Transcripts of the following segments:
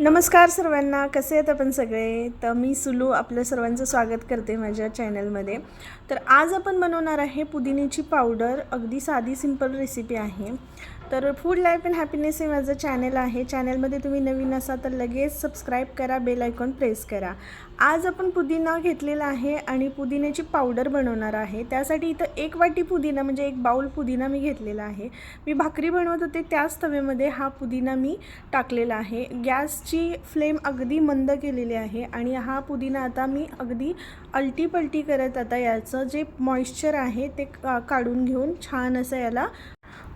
नमस्कार सर्वांना कसे आहेत आपण सगळे? तर मी सुलू आपल्या सर्वांचं स्वागत करते माझ्या चॅनलमध्ये. तर आज आपण बनवणार आहे पुदिन्याची पावडर. अगदी साधी सिंपल रेसिपी आहे. तर फूड लाईफ अँड हॅपीनेस हे माझं चॅनल आहे. चॅनलमध्ये तुम्ही नवीन असाल तर लगेच सबस्क्राईब करा बेल आयकॉन प्रेस करा. आज आपण पुदिना घेतलेला आहे आणि पुदिन्याची पावडर बनवणार आहे. त्यासाठी इथं एक वाटी पुदिना म्हणजे एक बाऊल पुदिना मी घेतलेला आहे. मी भाकरी बनवत होते त्याच तव्यामध्ये हा पुदिना मी टाकलेला आहे. गॅसची फ्लेम अगदी मंद केलेली आहे आणि हा पुदिना आता मी अगदी अलटीपलटी करत आता याचं जे मॉइश्चर आहे ते का काढून घेऊन छान असं याला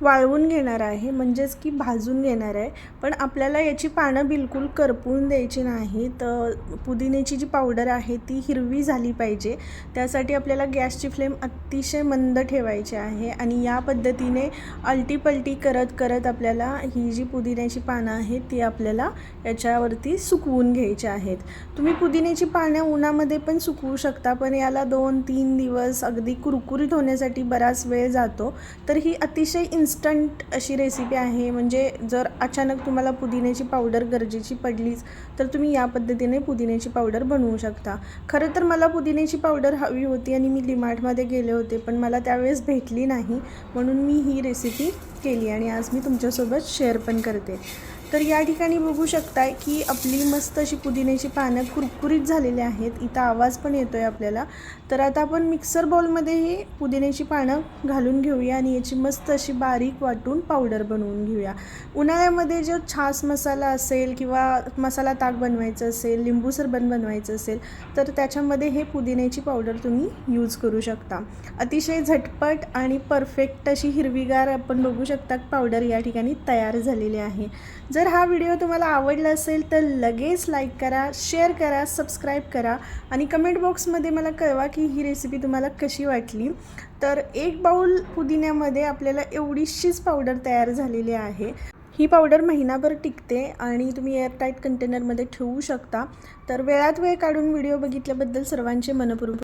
वाळवून घेणार आहे म्हणजेच की भाजून घेणार आहे. पण आपल्याला याची पानं बिलकुल करपून द्यायची नाही तर पुदिन्याची जी पावडर आहे ती हिरवी झाली पाहिजे. त्यासाठी आपल्याला गॅसची फ्लेम अतिशय मंद ठेवायची आहे आणि या पद्धतीने अलटीपलटी करत करत आपल्याला ही जी पुदिन्याची पानं आहेत ती आपल्याला याच्यावरती सुकवून घ्यायची आहेत. तुम्ही पुदिन्याची पानं उन्हामध्ये पण सुकवू शकता पण याला दोन तीन दिवस अगदी कुरकुरीत होण्यासाठी बराच वेळ जातो. तर ही अतिशय इन्स इन्स्टंट अशी रेसिपी आहे. म्हणजे जर अचानक तुम्हाला पुदिन्याची पावडर गरजेची पडलीच तर तुम्ही या पद्धतीने पुदिन्याची पावडर बनवू शकता. खरं तर मला पुदिन्याची पावडर हवी होती आणि मी डिमार्टमध्ये गेले होते पण मला त्यावेळेस भेटली नाही म्हणून मी ही रेसिपी केली आणि आज मी तुमच्यासोबत शेअर पण करते. तर या ठिकाणी बघू शकताय की आपली मस्त अशी पुदिन्याची पानं कुरकुरीत झालेली आहेत. इथं आवाज पण येतो आहे आपल्याला. तर आता आपण मिक्सर बॉलमध्ये ही पुदिन्याची पानं घालून घेऊया आणि याची मस्त अशी बारीक वाटून पावडर बनवून घेऊया. उन्हाळ्यामध्ये जो छास मसाला असेल किंवा मसाला ताक बनवायचं असेल लिंबू सरबत बनवायचं असेल तर त्याच्यामध्ये हे पुदिन्याची पावडर तुम्ही यूज करू शकता. अतिशय झटपट आणि परफेक्ट अशी हिरवीगार आपण बघू शकता पावडर या ठिकाणी तयार झालेली आहे. जर जर हा व्हिडिओ तुम्हाला आवडला असेल तर लगेच लाईक करा शेअर करा सबस्क्राईब करा आणि कमेंट बॉक्समध्ये मला कळवा की ही रेसिपी तुम्हाला कशी वाटली. तर एक बाऊल पुदिन्यामध्ये आपल्याला एवढीशीच पावडर तयार झालेली आहे. ही पावडर महिनाभर टिकते आणि तुम्ही एअरटाईट कंटेनरमध्ये ठेवू शकता. तर वेळात वेळ काढून व्हिडिओ बघितल्याबद्दल सर्वांचे मनपूर्वक